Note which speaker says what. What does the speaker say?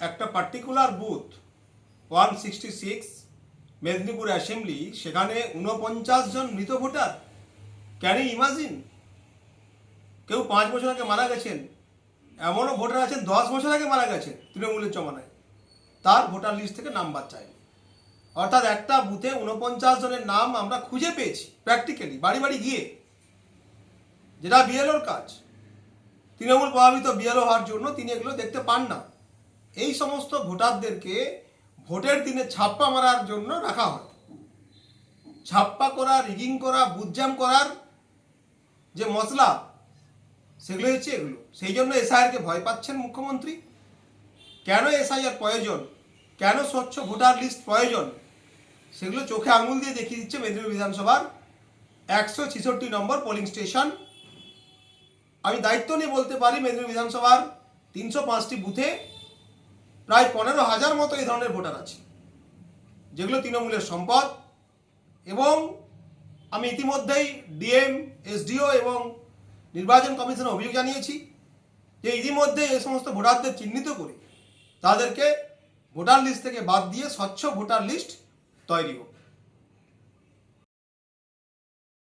Speaker 1: একটা particular booth one sixty six Medinipur assembly সেখানে উনপঞ্চাশ জন মৃত ভোটার। ক্যান ইমাজিন কেউ পাঁচ বছর আগে মারা গেছেন, এমনও ভোটার আছেন দশ বছর আগে মারা গেছেন তৃণমূলের জমানায়। তার ভোটার লিস্ট থেকে নাম বাদ চায়নি অর্থাৎ একটা বুথে উনপঞ্চাশ জনের নাম আমরা খুঁজে পেয়েছি প্র্যাকটিক্যালি বাড়ি বাড়ি গিয়ে। যেটা বিএলওর কাজ। তৃণমূল প্রভাবিত বিএলও হওয়ার জন্য তিনি এগুলো দেখতে পান না। এই সমস্ত ভোটারদেরকে ভোটের দিনে ছাপ্পা মারার জন্য রাখা হয়। ছাপ্পা করা, রিগিং করা বুথজাম করার যে মশলা, সেগুলো হচ্ছে এগুলো। সেই জন্য এসআইআরকে ভয় পাচ্ছেন মুখ্যমন্ত্রী। কেন এসআইআর প্রয়োজন? কেন স্বচ্ছ ভোটার লিস্ট প্রয়োজন? সেগুলো চোখে আঙুল দিয়ে দেখিয়ে দিচ্ছে মেদিনীপুর বিধানসভার একশো ছেষট্টি নম্বর পোলিং স্টেশন আমি দায়িত্ব নিয়ে বলতে পারি, মেদিনীপুর বিধানসভার তিনশো পাঁচটি বুথে প্রায় পনেরো হাজার মতো এই ধরনের ভোটার আছে, যেগুলো তৃণমূলের সম্পদ। এবং আমি ইতিমধ্যেই ডিএম, এসডিও এবং নির্বাচন কমিশনে অভিযোগ জানিয়েছি যে ইতিমধ্যে এই সমস্ত ভোটারদের চিহ্নিত করে তাদেরকে ভোটার লিস্ট থেকে বাদ দিয়ে স্বচ্ছ ভোটার লিস্ট তৈরি হোক।